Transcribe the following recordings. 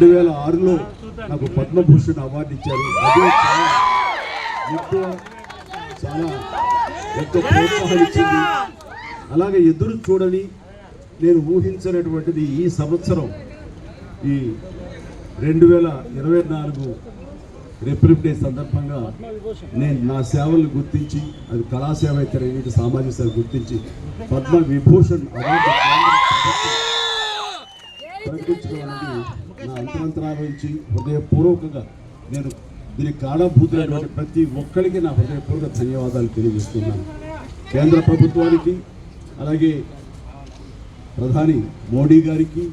రెండు వేల ఆరులో నాకు పద్మభూషణ్ అవార్డు ఇచ్చారు. అదే చాలా ఎంతో చాలా ఎంతో ప్రోత్సాహం ఇచ్చింది. అలాగే ఎదురు చూడని నేను ఊహించినటువంటిది ఈ సంవత్సరం ఈ రెండు వేల ఇరవై నాలుగు రిపబ్లిక్ డే సందర్భంగా నేను నా సేవలను గుర్తించి అది కళాసేవ అయితే రేటు సామాజిక సేవ గుర్తించి పద్మ విభూషణ్ అవార్డు ప్రకటించుకోవాలని నా అంతరంతరాల నుంచి హృదయపూర్వకంగా నేను దీనికి కారణభూతులైనటువంటి ప్రతి ఒక్కరికి నా హృదయపూర్వక ధన్యవాదాలు తెలియజేస్తున్నాను. కేంద్ర ప్రభుత్వానికి అలాగే ప్రధాని మోడీ గారికి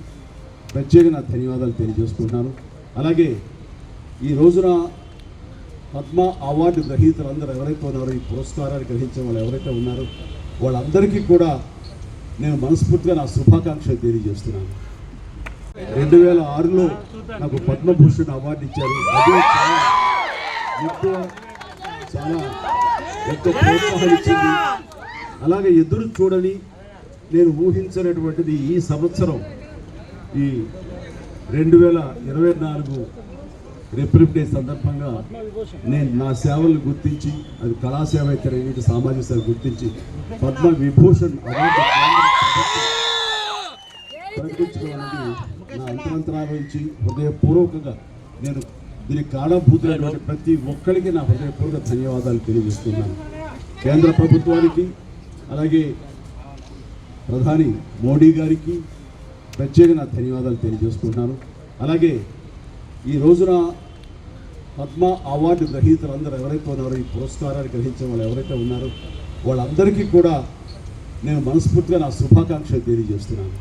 ప్రత్యేక నా ధన్యవాదాలు తెలియజేసుకుంటున్నాను అలాగే ఈ రోజున పద్మ అవార్డు గ్రహీతలు అందరూ ఎవరైతే ఉన్నారో ఈ పురస్కారాన్ని గ్రహించిన వాళ్ళు ఎవరైతే ఉన్నారో వాళ్ళందరికీ కూడా నేను మనస్ఫూర్తిగా నా శుభాకాంక్షలు తెలియజేస్తున్నాను. రెండు వేల ఆరులో నాకు పద్మభూషణ్ అవార్డు ఇచ్చారు. అదే చాలా ఎంతో చాలా ఎంతో ప్రోత్సాహం ఇచ్చింది. అలాగే ఎదురు చూడని నేను ఊహించినటువంటిది ఈ సంవత్సరం ఈ రెండు వేల ఇరవై నాలుగు రిపబ్లిక్ డే సందర్భంగా నేను నా సేవలను గుర్తించి అది కళాసేవ అయితే సామాజిక సేవ గుర్తించి పద్మ విభూషణ్ అవార్డు ప్రకటించుకోవాలని నా అంతరంతరాల హృదయపూర్వకంగా నేను దీనికి కారణభూతులైనటువంటి ప్రతి ఒక్కరికి నా హృదయపూర్వక ధన్యవాదాలు తెలియజేస్తున్నాను. కేంద్ర ప్రభుత్వానికి అలాగే ప్రధాని మోడీ గారికి ప్రత్యేక నా ధన్యవాదాలు తెలియజేసుకుంటున్నాను అలాగే ఈ రోజున పద్మ అవార్డు గ్రహీతలు అందరూ ఎవరైతే ఉన్నారో ఈ పురస్కారాన్ని గ్రహించిన వాళ్ళు ఎవరైతే ఉన్నారో వాళ్ళందరికీ కూడా నేను మనస్ఫూర్తిగా నా శుభాకాంక్షలు తెలియజేస్తున్నాను.